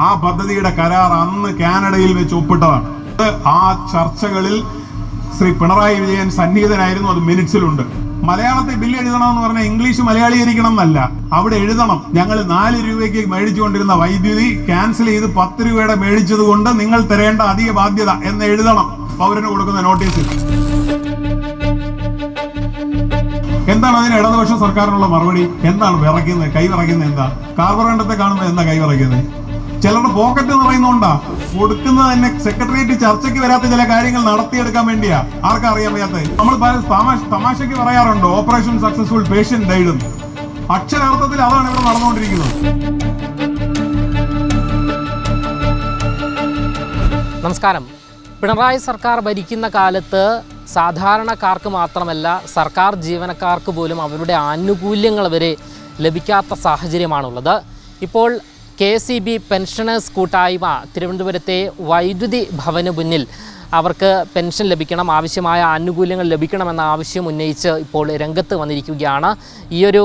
ആ പദ്ധതിയുടെ കരാർ അന്ന് കാനഡയിൽ വെച്ച് ഒപ്പിട്ടതാണ്. ആ ചർച്ചകളിൽ ശ്രീ പിണറായി വിജയൻ സന്നിഹിതനായിരുന്നു അത് മിനിറ്റ്സിലുണ്ട്. മലയാളത്തിൽ ബില്ല് എഴുതണമെന്ന് പറഞ്ഞാൽ ഇംഗ്ലീഷ് മലയാളീകരിക്കണം എന്നല്ല അവിടെ എഴുതണം. ഞങ്ങൾ നാല് രൂപയ്ക്ക് മേടിച്ചുകൊണ്ടിരുന്ന വൈദ്യുതി ക്യാൻസൽ ചെയ്ത് പത്ത് രൂപയുടെ മേടിച്ചത് കൊണ്ട് നിങ്ങൾ തരേണ്ട അധിക ബാധ്യത എന്ന് എഴുതണം. പൗരന് കൊടുക്കുന്ന നോട്ടീസിൽ. എന്താണ് അതിന് ഇടതുപക്ഷ സർക്കാരിനുള്ള മറുപടി? എന്താണ് വിറയ്ക്കുന്നത്? കൈ വിറയ്ക്കുന്നത് എന്താ? കാർബറേണ്ടത്തെ കാണുമ്പോൾ എന്താ കൈ വിറയ്ക്കുന്നത്? ചിലരുടെ പോക്കറ്റ് നിറയുന്നോണ്ടാ കൊടുക്കുന്നത് തന്നെ സെക്രട്ടേറിയറ്റ് ചർച്ചയ്ക്ക് വരാത്ത ചില കാര്യങ്ങൾ നടത്തിയെടുക്കാൻ വേണ്ടിയാ. ആർക്കും അറിയാൻ വയ്യാത്ത നമ്മൾ തമാശക്ക് പറയാറുണ്ട് ഓപ്പറേഷൻ സക്സസ്ഫുൾ പേഷ്യൻ ഡൈഡും അക്ഷരാർത്ഥത്തിൽ അതാണ് ഇവിടെ നടന്നുകൊണ്ടിരിക്കുന്നത്. നമസ്കാരം. പിണറായി സർക്കാർ ഭരിക്കുന്ന കാലത്ത് സാധാരണക്കാർക്ക് മാത്രമല്ല സർക്കാർ ജീവനക്കാർക്ക് പോലും അവരുടെ ആനുകൂല്യങ്ങൾ വരെ ലഭിക്കാത്ത സാഹചര്യമാണുള്ളത്. ഇപ്പോൾ കെ സി ബി പെൻഷനേഴ്സ് കൂട്ടായ്മ തിരുവനന്തപുരത്തെ വൈദ്യുതി ഭവന് മുന്നിൽ അവർക്ക് പെൻഷൻ ലഭിക്കണം ആവശ്യമായ ആനുകൂല്യങ്ങൾ ലഭിക്കണമെന്ന ആവശ്യം ഉന്നയിച്ച് ഇപ്പോൾ രംഗത്ത് വന്നിരിക്കുകയാണ്. ഈയൊരു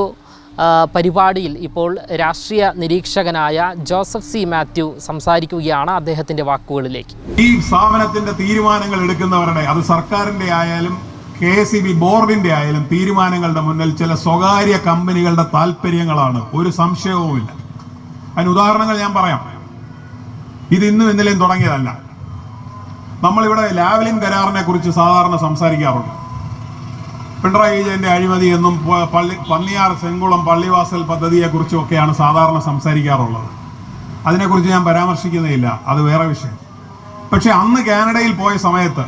പരിപാടിയിൽ ഇപ്പോൾ രാഷ്ട്രീയ നിരീക്ഷകനായ ജോസഫ് സി മാത്യു സംസാരിക്കുകയാണ് അദ്ദേഹത്തിന്റെ വാക്കുകളിലേക്ക്. ഈ സ്ഥാപനത്തിന്റെ തീരുമാനങ്ങൾ എടുക്കുന്നവരുടെ അത് സർക്കാരിന്റെ ആയാലും കെ എസ് ബി ബോർഡിന്റെ ആയാലും തീരുമാനങ്ങളുടെ മുന്നിൽ ചില സ്വകാര്യ കമ്പനികളുടെ താല്പര്യങ്ങളാണ്. ഒരു സംശയവുമില്ല. അതിന് ഉദാഹരണങ്ങൾ ഞാൻ പറയാം. ഇത് ഇന്നും ഇന്നലെയും തുടങ്ങിയതല്ല. നമ്മളിവിടെ ലാവലിൻ കരാറിനെ കുറിച്ച് സാധാരണ സംസാരിക്കാറുണ്ട്. പിണറായി വിജയന്റെ അഴിമതി എന്നും പള്ളി പന്നിയാർ ചെങ്കുളം പള്ളിവാസൽ പദ്ധതിയെക്കുറിച്ചും ഒക്കെയാണ് സാധാരണ സംസാരിക്കാറുള്ളത്. അതിനെക്കുറിച്ച് ഞാൻ പരാമർശിക്കുന്നില്ല അത് വേറെ വിഷയം. പക്ഷെ അന്ന് കാനഡയിൽ പോയ സമയത്ത്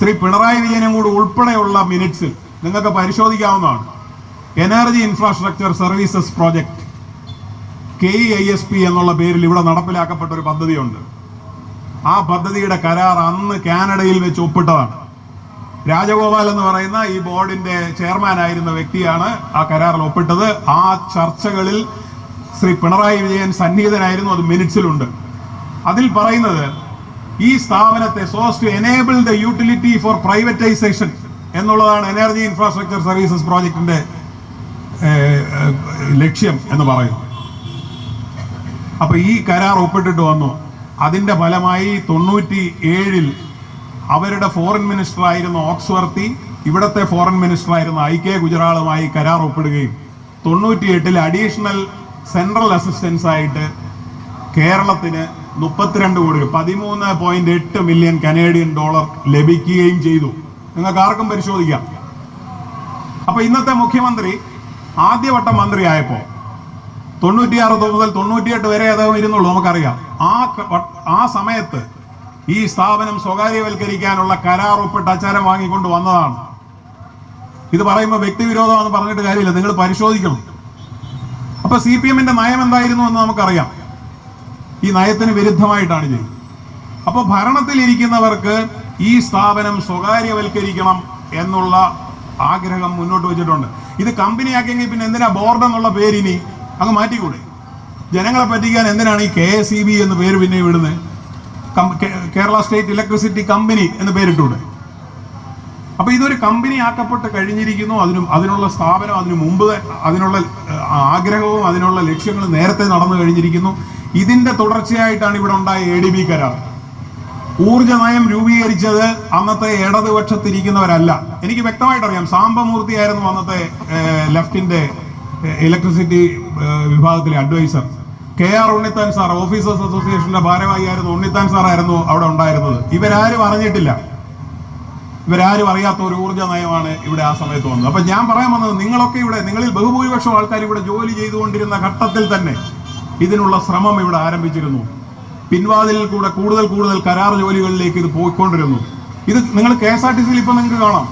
ശ്രീ പിണറായി വിജയനും കൂടി ഉൾപ്പെടെയുള്ള മിനിറ്റ്സിൽ നിങ്ങൾക്ക് പരിശോധിക്കാവുന്നതാണ്. Energy infrastructure services project K E I S P എന്നുള്ള പേരിൽ ഇവിടെ നടപ്പിലാക്കപ്പെട്ട ഒരു പദ്ധതിയുണ്ട്. ആ പദ്ധതിയുടെ കരാർ അന്ന് കാനഡയിൽ വെച്ച് ഒപ്പിട്ടതാണ്. രാജഗോപാൽ എന്ന് പറയുന്ന ഈ ബോർഡിന്റെ ചെയർമാൻ ആയിരുന്ന വ്യക്തിയാണ് ആ കരാറിൽ ഒപ്പിട്ടത്. ആ ചർച്ചകളിൽ ശ്രീ പിണറായി വിജയൻ സന്നിഹിതനായിരുന്നു അത് മിനിറ്റ്സിലുണ്ട്. അതിൽ പറയുന്നത് ഈ സ്ഥാപനത്തെ so as to enable the utility for privatisation എന്നുള്ളതാണ് എനർജി ഇൻഫ്രാസ്ട്രക്ചർ സർവീസസ് പ്രോജക്റ്റിന്റെ ലക്ഷ്യം എന്ന് പറയുന്നു അപ്പൊ ഈ കരാർ ഒപ്പിട്ടിട്ട് വന്നു. അതിന്റെ ഫലമായി തൊണ്ണൂറ്റി ഏഴിൽ അവരുടെ ഫോറിൻ മിനിസ്റ്റർ ആയിരുന്ന ഓക്സ്വർത്തി ഇവിടത്തെ ഫോറിൻ മിനിസ്റ്റർ ആയിരുന്ന ഐ കെ ഗുജറാളുമായി കരാർ ഒപ്പിടുകയും തൊണ്ണൂറ്റി എട്ടിൽ അഡീഷണൽ സെൻട്രൽ അസിസ്റ്റൻസ് ആയിട്ട് കേരളത്തിന് മുപ്പത്തിരണ്ട് കോടി രൂപ പതിമൂന്ന് പോയിന്റ് എട്ട് മില്യൺ കനേഡിയൻ ഡോളർ ലഭിക്കുകയും ചെയ്തു. നിങ്ങൾക്ക് ആർക്കും പരിശോധിക്കാം. അപ്പൊ ഇന്നത്തെ മുഖ്യമന്ത്രി ആദ്യവട്ടം മന്ത്രിയായപ്പോ തൊണ്ണൂറ്റിയാറ് മുതൽ തൊണ്ണൂറ്റിയെട്ട് വരെ അദ്ദേഹം ഇരുന്നുള്ളൂ നമുക്കറിയാം. ആ ആ സമയത്ത് ഈ സ്ഥാപനം സ്വകാര്യവൽക്കരിക്കാനുള്ള കരാർ ഒപ്പിട്ട് അച്ചാരം വാങ്ങിക്കൊണ്ട് വന്നതാണ്. ഇത് പറയുമ്പോൾ വ്യക്തിവിരോധമാണെന്ന് പറഞ്ഞിട്ട് കാര്യമില്ല നിങ്ങൾ പരിശോധിക്കണം. അപ്പൊ സി പി എമ്മിന്റെ നയം എന്തായിരുന്നു എന്ന് നമുക്കറിയാം. ഈ നയത്തിന് വിരുദ്ധമായിട്ടാണ് ചെയ്യുന്നത് അപ്പൊ ഭരണത്തിലിരിക്കുന്നവർക്ക് ഈ സ്ഥാപനം സ്വകാര്യവൽക്കരിക്കണം എന്നുള്ള ആഗ്രഹം മുന്നോട്ട് വെച്ചിട്ടുണ്ട്. ഇത് കമ്പനിയാക്കിയെങ്കിൽ പിന്നെ എന്തിനാ ബോർഡ് എന്നുള്ള പേരിനി? അങ്ങ് മാറ്റിക്കൂടെ? ജനങ്ങളെ പറ്റിക്കാൻ എന്തിനാണ് ഈ കെ എസ് ഇ ബി എന്ന് പേര് പിന്നെ വിടുന്നത് കേരള സ്റ്റേറ്റ് ഇലക്ട്രിസിറ്റി കമ്പനി എന്ന് പേരിട്ടൂടെ? അപ്പൊ ഇതൊരു കമ്പനി ആക്കപ്പെട്ട് കഴിഞ്ഞിരിക്കുന്നു. അതിനും അതിനുള്ള സ്ഥാപനം അതിനു മുമ്പ് അതിനുള്ള ആഗ്രഹവും അതിനുള്ള ലക്ഷ്യങ്ങളും നേരത്തെ നടന്നു കഴിഞ്ഞിരിക്കുന്നു. ഇതിന്റെ തുടർച്ചയായിട്ടാണ് ഇവിടെ ഉണ്ടായ എ ഡി ബി കരാർ. ഊർജ നയം രൂപീകരിച്ചത് അന്നത്തെ ഇടതുപക്ഷത്തിരിക്കുന്നവരല്ല. എനിക്ക് വ്യക്തമായിട്ട് അറിയാം സാമ്പമൂർത്തിയായിരുന്നു അന്നത്തെ ലെഫ്റ്റിന്റെ ഇലക്ട്രിസിറ്റി വിഭാഗത്തിലെ advisor K R Unnithan sir officers അസോസിയേഷന്റെ ഭാരവാഹിയായിരുന്നു ഉണ്ണിത്താൻ സാറായിരുന്നു അവിടെ ഉണ്ടായിരുന്നത്. ഇവരാരും അറിഞ്ഞിട്ടില്ല. ഇവരാരും അറിയാത്ത ഒരു ഊർജ നയമാണ് ഇവിടെ ആ സമയത്ത് വന്നത്. അപ്പൊ ഞാൻ പറയാൻ വന്നത് നിങ്ങളൊക്കെ ഇവിടെ നിങ്ങളിൽ ബഹുഭൂരിപക്ഷം ആൾക്കാർ ഇവിടെ ജോലി ചെയ്തുകൊണ്ടിരുന്ന ഘട്ടത്തിൽ തന്നെ ഇതിനുള്ള ശ്രമം ഇവിടെ ആരംഭിച്ചിരുന്നു. പിൻവാതിലിൽ കൂടെ കൂടുതൽ കൂടുതൽ കരാർ ജോലികളിലേക്ക് ഇത് പോയിക്കൊണ്ടിരുന്നു. ഇത് നിങ്ങൾ കെ എസ് ആർ ടി സിയിൽ ഇപ്പൊ നിങ്ങൾക്ക് കാണാം.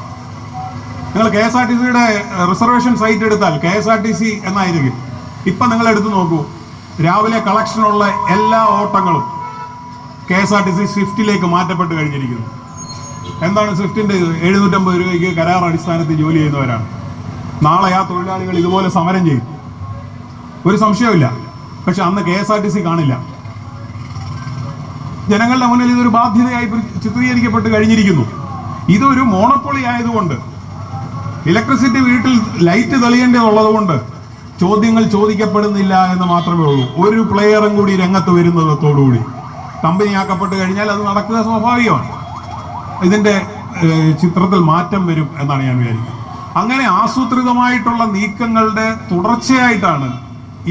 നിങ്ങൾ കെ എസ് ആർ ടി സിയുടെ റിസർവേഷൻ സൈറ്റ് എടുത്താൽ K S R T C എന്നായിരിക്കും. ഇപ്പൊ നിങ്ങൾ എടുത്തു നോക്കൂ. രാവിലെ കളക്ഷനുള്ള എല്ലാ ഓട്ടങ്ങളും K S R T C സ്വിഫ്റ്റിലേക്ക് മാറ്റപ്പെട്ട് കഴിഞ്ഞിരിക്കുന്നു. എന്താണ് സ്വിഫ്റ്റിന്റെ ഇത്? എഴുന്നൂറ്റമ്പത് രൂപയ്ക്ക് കരാർ അടിസ്ഥാനത്തിൽ ജോലി ചെയ്യുന്നവരാണ്. നാളെ ആ തൊഴിലാളികൾ ഇതുപോലെ സമരം ചെയ്യും. ഒരു സംശയമില്ല പക്ഷെ അന്ന് K S R T C കാണില്ല. ജനങ്ങളുടെ മുന്നിൽ ഇതൊരു ബാധ്യതയായി ചിത്രീകരിക്കപ്പെട്ട് കഴിഞ്ഞിരിക്കുന്നു. ഇതൊരു മോണപ്പൊളി ആയതുകൊണ്ട് ഇലക്ട്രിസിറ്റി വീട്ടിൽ ലൈറ്റ് തെളിയേണ്ടതുള്ളത് കൊണ്ട് ചോദ്യങ്ങൾ ചോദിക്കപ്പെടുന്നില്ല എന്ന് മാത്രമേ ഉള്ളൂ. ഒരു പ്ലെയറും കൂടി രംഗത്ത് വരുന്നതോടുകൂടി. കമ്പനിയാക്കപ്പെട്ട് കഴിഞ്ഞാൽ അത് നടക്കുക സ്വാഭാവികമാണ്. ഇതിന്റെ ചിത്രത്തിൽ മാറ്റം വരും എന്നാണ് ഞാൻ വിചാരിക്കുന്നത്. അങ്ങനെ ആസൂത്രിതമായിട്ടുള്ള നീക്കങ്ങളുടെ തുടർച്ചയായിട്ടാണ്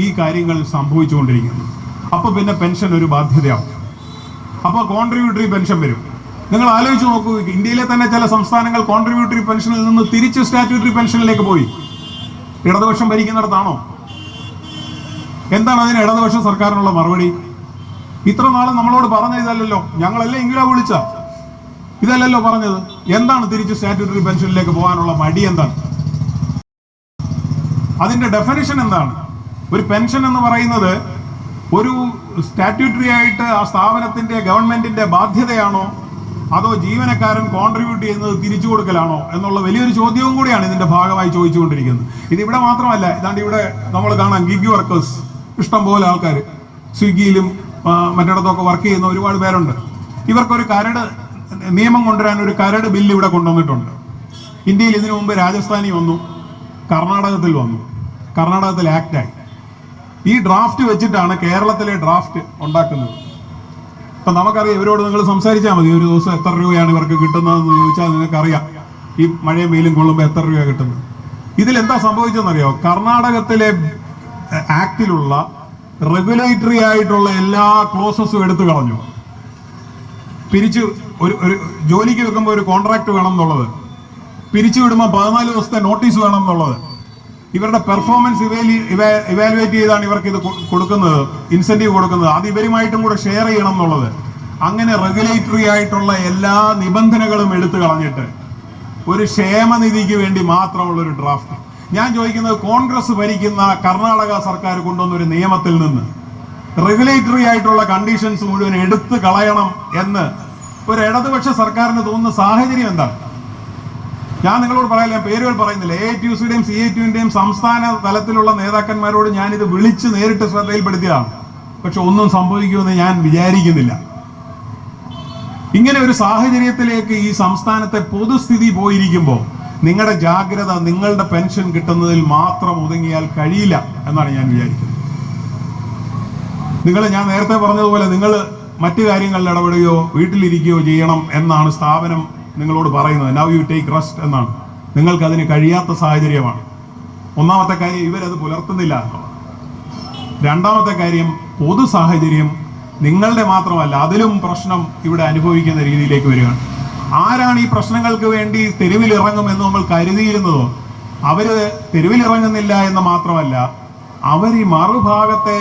ഈ കാര്യങ്ങൾ സംഭവിച്ചുകൊണ്ടിരിക്കുന്നത്. അപ്പോൾ പിന്നെ പെൻഷൻ ഒരു ബാധ്യതയാവും. അപ്പോൾ കോൺട്രിബ്യൂട്ടറി പെൻഷൻ വരും. നിങ്ങൾ ആലോചിച്ച് നോക്കൂ ഇന്ത്യയിലെ തന്നെ ചില സംസ്ഥാനങ്ങൾ കോൺട്രിബ്യൂട്ടറി പെൻഷനിൽ നിന്ന് തിരിച്ച് സ്റ്റാറ്റ്യൂട്ടറി പെൻഷനിലേക്ക് പോയി. ഇടതുപക്ഷം ഭരിക്കുന്നിടത്താണോ? എന്താണ് അതിന് ഇടതുപക്ഷ സർക്കാരിനുള്ള മറുപടി? ഇത്ര നാളും നമ്മളോട് പറഞ്ഞ ഇതല്ലല്ലോ. ഞങ്ങളല്ലേ ഇങ്ങനെ വിളിച്ച? ഇതല്ലല്ലോ പറഞ്ഞത്. എന്താണ് തിരിച്ച് സ്റ്റാറ്റ്യൂട്ടറി പെൻഷനിലേക്ക് പോകാനുള്ള മടി എന്താണ്? അതിന്റെ ഡെഫിനിഷൻ എന്താണ്? ഒരു പെൻഷൻ എന്ന് പറയുന്നത് ഒരു സ്റ്റാറ്റ്യൂട്ടറി ആയിട്ട് ആ സ്ഥാപനത്തിന്റെ ഗവൺമെന്റിന്റെ ബാധ്യതയാണോ? അതോ ജീവനക്കാരൻ കോൺട്രിബ്യൂട്ട് ചെയ്യുന്നത് തിരിച്ചു കൊടുക്കലാണോ എന്നുള്ള വലിയൊരു ചോദ്യവും കൂടിയാണ് ഇതിന്റെ ഭാഗമായി ചോദിച്ചുകൊണ്ടിരിക്കുന്നത്. ഇത് ഇവിടെ മാത്രമല്ല ഇതാണ്ട് ഇവിടെ നമ്മൾ കാണാം ഗിഗ് വർക്കേഴ്സ് ഇഷ്ടം പോലെ ആൾക്കാർ. സ്വിഗ്ഗിയിലും മറ്റിടത്തൊക്കെ വർക്ക് ചെയ്യുന്ന ഒരുപാട് പേരുണ്ട്. ഇവർക്കൊരു കരട് നിയമം കൊണ്ടുവരാൻ ഒരു കരട് ബില്ല് ഇവിടെ കൊണ്ടുവന്നിട്ടുണ്ട്. ഇന്ത്യയിൽ ഇതിനു മുമ്പ് രാജസ്ഥാനി വന്നു കർണാടകത്തിൽ വന്നു കർണാടകത്തിൽ ആക്റ്റായി ഈ ഡ്രാഫ്റ്റ് വെച്ചിട്ടാണ് കേരളത്തിലെ ഡ്രാഫ്റ്റ് ഉണ്ടാക്കുന്നത്. അപ്പൊ നമുക്കറിയാം ഇവരോട് നിങ്ങൾ സംസാരിച്ചാൽ മതി. ഒരു ദിവസം എത്ര രൂപയാണ് ഇവർക്ക് കിട്ടുന്നതെന്ന് ചോദിച്ചാൽ നിങ്ങൾക്കറിയാം. ഈ മഴയും വെയിലും കൊള്ളുമ്പോൾ എത്ര രൂപ കിട്ടുന്നത്. ഇതിൽ എന്താ സംഭവിച്ചെന്നറിയോ കർണാടകത്തിലെ ആക്ടിലുള്ള റെഗുലേറ്ററി ആയിട്ടുള്ള എല്ലാ ക്ലോസസും എടുത്തു കളഞ്ഞു. പിരിച്ചു ഒരു ഒരു ജോലിക്ക് വെക്കുമ്പോൾ ഒരു കോൺട്രാക്ട് വേണം എന്നുള്ളത് പിരിച്ചു വിടുമ്പോൾ പതിനാല് ദിവസത്തെ നോട്ടീസ് വേണം എന്നുള്ളത് ഇവരുടെ പെർഫോമൻസ് ഇവാലുവേറ്റ് ചെയ്താണ് ഇവർക്ക് ഇത് കൊടുക്കുന്നത് ഇൻസെന്റീവ് കൊടുക്കുന്നത്. അത് ഇവരുമായിട്ടും കൂടെ ഷെയർ ചെയ്യണം എന്നുള്ളത്. അങ്ങനെ റെഗുലേറ്ററി ആയിട്ടുള്ള എല്ലാ നിബന്ധനകളും എടുത്തു കളഞ്ഞിട്ട് ഒരു ക്ഷേമനിധിക്ക് വേണ്ടി മാത്രമുള്ള ഒരു ഡ്രാഫ്റ്റ് ഞാൻ ചോദിക്കുന്നത് കോൺഗ്രസ് ഭരിക്കുന്ന കർണാടക സർക്കാർ കൊണ്ടുവന്ന ഒരു നിയമത്തിൽ നിന്ന് റെഗുലേറ്ററി ആയിട്ടുള്ള കണ്ടീഷൻസ് മുഴുവൻ എടുത്തു കളയണം എന്ന് ഒരു ഇടതുപക്ഷ സർക്കാരിന് തോന്നുന്ന സാഹചര്യം എന്താണ്? ഞാൻ നിങ്ങളോട് പറയില്ല പേരുകൾ പറയുന്നില്ല. എ ടി യുസിയുടെയും സി ഐ ടിയുടെയും സംസ്ഥാന തലത്തിലുള്ള നേതാക്കന്മാരോട് ഞാനിത് വിളിച്ച് നേരിട്ട് ശ്രദ്ധയിൽപ്പെടുത്തിയതാണ്. പക്ഷെ ഒന്നും സംഭവിക്കുമെന്ന് ഞാൻ വിചാരിക്കുന്നില്ല. ഇങ്ങനെ ഒരു സാഹചര്യത്തിലേക്ക് ഈ സംസ്ഥാനത്തെ പൊതുസ്ഥിതി പോയിരിക്കുമ്പോൾ നിങ്ങളുടെ ജാഗ്രത നിങ്ങളുടെ പെൻഷൻ കിട്ടുന്നതിൽ മാത്രം ഒതുങ്ങിയാൽ കഴിയില്ല എന്നാണ് ഞാൻ വിചാരിക്കുന്നത്. നിങ്ങൾ ഞാൻ നേരത്തെ പറഞ്ഞതുപോലെ നിങ്ങൾ മറ്റു കാര്യങ്ങളിൽ ഇടപെടുകയോ വീട്ടിലിരിക്കുകയോ ചെയ്യണം എന്നാണ് സ്ഥാപനം നിങ്ങളോട് പറയുന്നത്. നൗ യു ടേക്ക് റെസ്റ്റ് എന്നാണ്. നിങ്ങൾക്ക് അതിന് കഴിയാത്ത സാഹചര്യമാണ്. ഒന്നാമത്തെ കാര്യം ഇവരത് പുലർത്തുന്നില്ല. രണ്ടാമത്തെ കാര്യം പൊതു സാഹചര്യം നിങ്ങളുടെ മാത്രമല്ല അതിലും പ്രശ്നം ഇവിടെ അനുഭവിക്കുന്ന രീതിയിലേക്ക് വരികയാണ്. ആരാണ് ഈ പ്രശ്നങ്ങൾക്ക് വേണ്ടി തെരുവിലിറങ്ങുമെന്ന് നമ്മൾ കരുതിയിരുന്നതോ? അവർ തെരുവിലിറങ്ങുന്നില്ല എന്ന് മാത്രമല്ല അവർ ഈ മറുഭാഗത്തെ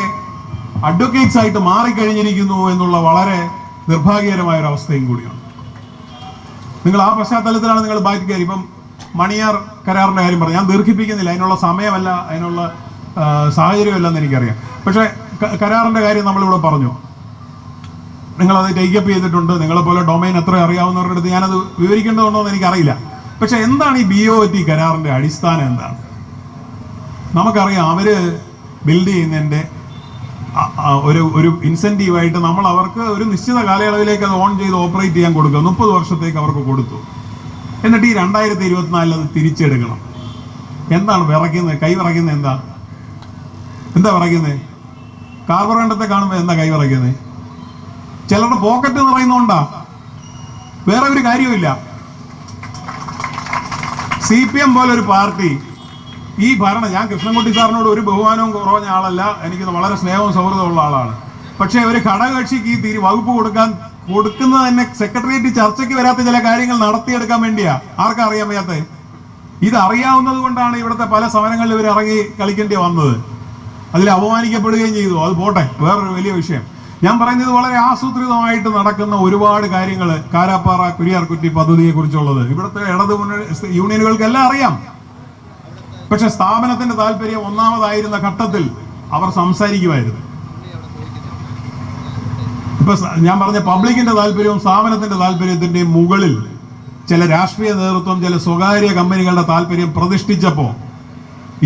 അഡ്വക്കേറ്റ്സ് ആയിട്ട് മാറിക്കഴിഞ്ഞിരിക്കുന്നു എന്നുള്ള വളരെ നിർഭാഗ്യകരമായ ഒരു അവസ്ഥയും കൂടിയാണ്. നിങ്ങൾ ആ പശ്ചാത്തലത്തിലാണ് നിങ്ങൾ ബാക്കിക്കാർ ഇപ്പം മണിയാർ കരാറിന്റെ കാര്യം പറഞ്ഞു ഞാൻ ദീർഘിപ്പിക്കുന്നില്ല. അതിനുള്ള സമയമല്ല അതിനുള്ള സാഹചര്യമല്ല സാഹചര്യമല്ലെന്ന് എനിക്കറിയാം. പക്ഷേ കരാറിന്റെ കാര്യം നമ്മളിവിടെ പറഞ്ഞു. നിങ്ങളത് ടേക്കപ്പ് ചെയ്തിട്ടുണ്ട്. നിങ്ങളെപ്പോലെ ഡൊമൈൻ എത്ര അറിയാവുന്നവരുടെ അടുത്ത് ഞാനത് വിവരിക്കേണ്ടതുണ്ടോ എന്ന് എനിക്കറിയില്ല. പക്ഷെ എന്താണ് ഈ ബി ഒ ടി കരാറിന്റെ അടിസ്ഥാനം എന്താണ്? നമുക്കറിയാം അവർ ബിൽഡ് ചെയ്യുന്നതിന്റെ ഒരു ഒരു ഇൻസെന്റീവായിട്ട് നമ്മൾ അവർക്ക് ഒരു നിശ്ചിത കാലയളവിലേക്ക് അത് ഓൺ ചെയ്ത് ഓപ്പറേറ്റ് ചെയ്യാൻ കൊടുക്കുക. മുപ്പത് വർഷത്തേക്ക് അവർക്ക് കൊടുത്തു. എന്നിട്ട് ഈ രണ്ടായിരത്തി ഇരുപത്തിനാലിൽ അത് തിരിച്ചെടുക്കണം. എന്താണ് വിറയ്ക്കുന്നത്? കൈ വിറയ്ക്കുന്നത് എന്താ? എന്താ വിറയ്ക്കുന്നത്? കാർബറേണ്ടത്തെ കാണുമ്പോൾ എന്താ കൈ വിറയ്ക്കുന്നത്? ചിലരുടെ പോക്കറ്റ് നിറയുന്നോണ്ടാ വേറെ ഒരു കാര്യമില്ല സി പി എം പോലെ ഒരു പാർട്ടി ഈ ഭരണം ഞാൻ കൃഷ്ണൻകുട്ടി സാറിനോട് ഒരു ബഹുമാനവും കുറഞ്ഞ ആളല്ല എനിക്ക് വളരെ സ്നേഹവും സൗഹൃദമുള്ള ആളാണ്. പക്ഷേ ഒരു ഘടകകക്ഷിക്ക് ഈ തിരി വകുപ്പ് കൊടുക്കാൻ കൊടുക്കുന്നത് തന്നെ സെക്രട്ടേറിയറ്റ് ചർച്ചയ്ക്ക് വരാത്ത ചില കാര്യങ്ങൾ നടത്തിയെടുക്കാൻ വേണ്ടിയാ. ആർക്കാ അറിയാൻ വയ്യാത്ത ഇത് അറിയാവുന്നത് കൊണ്ടാണ് ഇവിടുത്തെ പല സമരങ്ങളിൽ ഇവർ ഇറങ്ങി കളിക്കേണ്ടി വന്നത്. അതിൽ അപമാനിക്കപ്പെടുകയും ചെയ്തു. അത് പോട്ടെ വേറൊരു വലിയ വിഷയം. ഞാൻ പറയുന്നത് വളരെ ആസൂത്രിതമായിട്ട് നടക്കുന്ന ഒരുപാട് കാര്യങ്ങൾ കാരാപ്പാറ കുരിയാർകുറ്റി പദ്ധതിയെ കുറിച്ചുള്ളത് ഇവിടുത്തെ ഇടത് മുന്നണി യൂണിയനുകൾക്കെല്ലാം അറിയാം. പക്ഷെ സ്ഥാപനത്തിന്റെ താല്പര്യം ഒന്നാമതായിരുന്ന ഘട്ടത്തിൽ അവർ സംസാരിക്കുമായിരുന്നു. ഇപ്പൊ ഞാൻ പറഞ്ഞ പബ്ലിക്കിന്റെ താല്പര്യവും സ്ഥാപനത്തിന്റെ താല്പര്യത്തിന്റെയും മുകളിൽ ചില രാഷ്ട്രീയ നേതൃത്വം ചില സ്വകാര്യ കമ്പനികളുടെ താല്പര്യം പ്രതിഷ്ഠിച്ചപ്പോ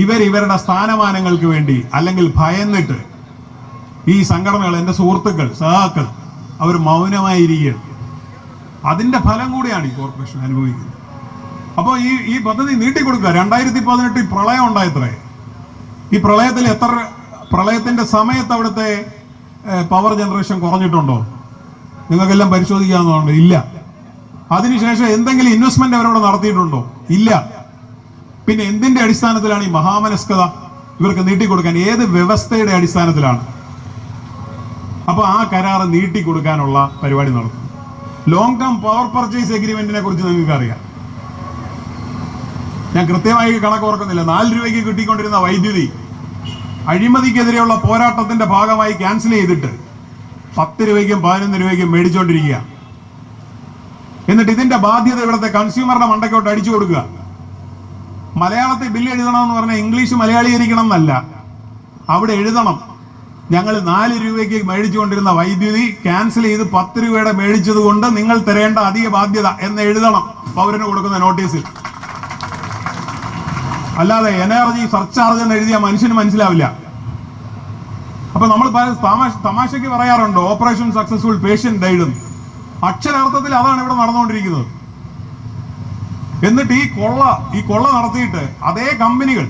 ഇവർ ഇവരുടെ സ്ഥാനമാനങ്ങൾക്ക് വേണ്ടി അല്ലെങ്കിൽ ഭയന്നിട്ട് ഈ സംഘടനകൾ എന്റെ സുഹൃത്തുക്കൾ സഹാക്കൾ അവർ മൗനമായിരിക്കുകയാണ്. അതിന്റെ ഫലം കൂടിയാണ് ഈ കോർപ്പറേഷൻ അനുഭവിക്കുന്നത്. അപ്പോൾ ഈ ഈ പദ്ധതി നീട്ടിക്കൊടുക്കുക. രണ്ടായിരത്തി പതിനെട്ടിൽ പ്രളയം ഉണ്ടായത്രേ. ഈ പ്രളയത്തിൽ എത്ര പ്രളയത്തിന്റെ സമയത്ത് അവിടുത്തെ പവർ ജനറേഷൻ കുറഞ്ഞിട്ടുണ്ടോ? നിങ്ങൾക്കെല്ലാം പരിശോധിക്കാവുന്നതുകൊണ്ട് ഇല്ല. അതിനുശേഷം എന്തെങ്കിലും ഇൻവെസ്റ്റ്മെന്റ് അവരവിടെ നടത്തിയിട്ടുണ്ടോ? ഇല്ല. പിന്നെ എന്തിന്റെ അടിസ്ഥാനത്തിലാണ് ഈ മഹാമനസ്കത ഇവർക്ക് നീട്ടിക്കൊടുക്കാൻ? ഏത് വ്യവസ്ഥയുടെ അടിസ്ഥാനത്തിലാണ്? അപ്പോൾ ആ കരാറ് നീട്ടിക്കൊടുക്കാനുള്ള പരിപാടി നടത്തും. ലോങ് ടേം പവർ പർച്ചേസ് എഗ്രിമെന്റിനെ കുറിച്ച് നിങ്ങൾക്ക് അറിയാം ഞാൻ കൃത്യമായി കണക്ക് ഓർക്കുന്നില്ല. നാല് രൂപയ്ക്ക് കിട്ടിക്കൊണ്ടിരുന്ന വൈദ്യുതി അഴിമതിക്കെതിരെയുള്ള പോരാട്ടത്തിന്റെ ഭാഗമായി ക്യാൻസൽ ചെയ്തിട്ട് പത്ത് രൂപയ്ക്കും പതിനൊന്ന് രൂപയ്ക്കും മേടിച്ചുകൊണ്ടിരിക്കുക എന്നിട്ട് ഇതിന്റെ ബാധ്യത ഇവിടുത്തെ കൺസ്യൂമറുടെ മണ്ടയ്ക്കോട്ട് അടിച്ചു കൊടുക്കുക. മലയാളത്തിൽ ബില്ല് എഴുതണമെന്ന് പറഞ്ഞാൽ ഇംഗ്ലീഷ് മലയാളീകരിക്കണം എന്നല്ല. അവിടെ എഴുതണം. ഞങ്ങൾ നാല് രൂപയ്ക്ക് മേടിച്ചുകൊണ്ടിരുന്ന വൈദ്യുതി ക്യാൻസൽ ചെയ്ത് പത്ത് രൂപയുടെ മേടിച്ചത് കൊണ്ട് നിങ്ങൾ തരേണ്ട അധിക ബാധ്യത എന്ന് എഴുതണം. പൗരന് കൊടുക്കുന്ന നോട്ടീസിൽ. അല്ലാതെ എനർജി സർചാർജ് എന്ന് എഴുതിയ മനുഷ്യന് മനസ്സിലാവില്ല. അപ്പൊ നമ്മൾ തമാശ തമാശയ്ക്ക് പറയാറുണ്ട് ഓപ്പറേഷൻ സക്സസ്ഫുൾ പേഷ്യൻ ഡൈഡ് അക്ഷരാർത്ഥത്തിൽ അതാണ് ഇവിടെ നടന്നുകൊണ്ടിരിക്കുന്നത്. എന്നിട്ട് ഈ കൊള്ള ഈ കൊള്ള നടത്തിയിട്ട് അതേ കമ്പനികൾ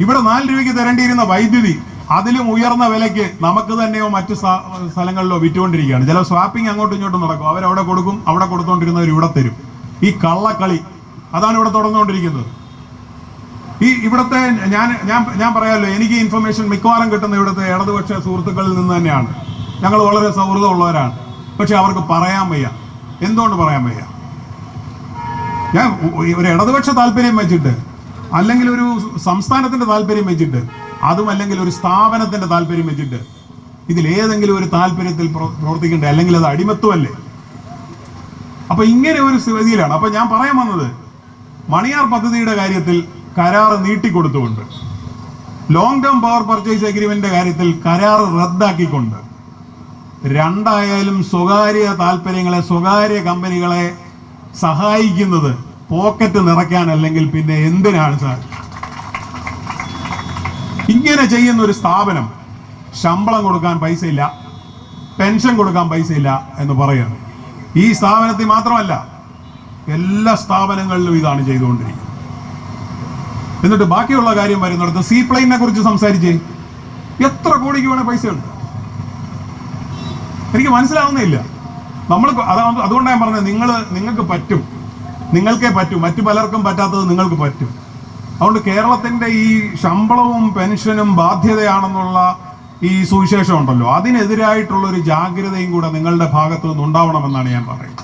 ഇവിടെ നാല് രൂപയ്ക്ക് തരേണ്ടിയിരുന്ന വൈദ്യുതി അതിലും ഉയർന്ന വിലയ്ക്ക് നമുക്ക് തന്നെയോ മറ്റു സ്ഥ- സ്ഥലങ്ങളിലോ വിറ്റുകൊണ്ടിരിക്കുകയാണ്. ചില സ്വാപ്പിംഗ് അങ്ങോട്ടും ഇങ്ങോട്ടും നടക്കും. അവരവിടെ കൊടുക്കും അവിടെ കൊടുത്തുകൊണ്ടിരുന്നവർ ഇവിടെ തരും. ഈ കള്ളക്കളി അതാണ് ഇവിടെ തുടർന്നുകൊണ്ടിരിക്കുന്നത്. ഈ ഇവിടുത്തെ ഞാൻ ഞാൻ ഞാൻ പറയാമല്ലോ എനിക്ക് ഇൻഫർമേഷൻ മിക്കവാറും കിട്ടുന്ന ഇവിടുത്തെ ഇടതുപക്ഷ സുഹൃത്തുക്കളിൽ നിന്ന് തന്നെയാണ്. ഞങ്ങൾ വളരെ സൗഹൃദമുള്ളവരാണ്. പക്ഷെ അവർക്ക് പറയാൻ വയ്യ. എന്തുകൊണ്ട് പറയാൻ വയ്യ? ഞാൻ ഒരു ഇടതുപക്ഷ താല്പര്യം വെച്ചിട്ട് അല്ലെങ്കിൽ ഒരു സംസ്ഥാനത്തിന്റെ താല്പര്യം വെച്ചിട്ട് അതും അല്ലെങ്കിൽ ഒരു സ്ഥാപനത്തിന്റെ താല്പര്യം വെച്ചിട്ട് ഇതിൽ ഏതെങ്കിലും ഒരു താല്പര്യത്തിൽ പ്രവർത്തിക്കണ്ടേ? അല്ലെങ്കിൽ അത് അടിമത്വമല്ലേ? അപ്പൊ ഇങ്ങനെ ഒരു സ്ഥിതിയിലാണ്. അപ്പൊ ഞാൻ പറയാൻ വന്നത് മണിയാർ പദ്ധതിയുടെ കാര്യത്തിൽ കരാറ് നീട്ടിക്കൊടുത്തുകൊണ്ട് ലോങ് ടേം പവർ പർച്ചേസ് അഗ്രിമെന്റിന്റെ കാര്യത്തിൽ കരാറ് റദ്ദാക്കിക്കൊണ്ട് രണ്ടായാലും സ്വകാര്യ താല്പര്യങ്ങളെ സ്വകാര്യ കമ്പനികളെ സഹായിക്കുന്നത് പോക്കറ്റ് നിറയ്ക്കാൻ അല്ലെങ്കിൽ പിന്നെ എന്തിനാണ് സാർ? ഇങ്ങനെ ചെയ്യുന്ന ഒരു സ്ഥാപനം ശമ്പളം കൊടുക്കാൻ പൈസയില്ല പെൻഷൻ കൊടുക്കാൻ പൈസയില്ല എന്ന് പറയുന്നു. ഈ സ്ഥാപനത്തിൽ മാത്രമല്ല എല്ലാ സ്ഥാപനങ്ങളിലും ഇതാണ് ചെയ്തുകൊണ്ടിരിക്കുന്നത്. എന്നിട്ട് ബാക്കിയുള്ള കാര്യം വരുന്നിടത്ത് സീ പ്ലെയിനെ കുറിച്ച് സംസാരിച്ചേ എത്ര കോടിക്ക് വേണേ പൈസയുണ്ട് എനിക്ക് മനസ്സിലാവുന്നില്ല. നമ്മൾ അതുകൊണ്ടാണ് ഞാൻ പറഞ്ഞത് നിങ്ങൾ നിങ്ങൾക്ക് പറ്റും. നിങ്ങൾക്കേ പറ്റും. മറ്റു പലർക്കും പറ്റാത്തത് നിങ്ങൾക്ക് പറ്റും. അതുകൊണ്ട് കേരളത്തിന്റെ ഈ ശമ്പളവും പെൻഷനും ബാധ്യതയാണെന്നുള്ള ഈ സുവിശേഷം ഉണ്ടല്ലോ. അതിനെതിരായിട്ടുള്ള ഒരു ജാഗ്രതയും കൂടെ നിങ്ങളുടെ ഭാഗത്തു നിന്ന് ഉണ്ടാവണമെന്നാണ് ഞാൻ പറയുന്നത്.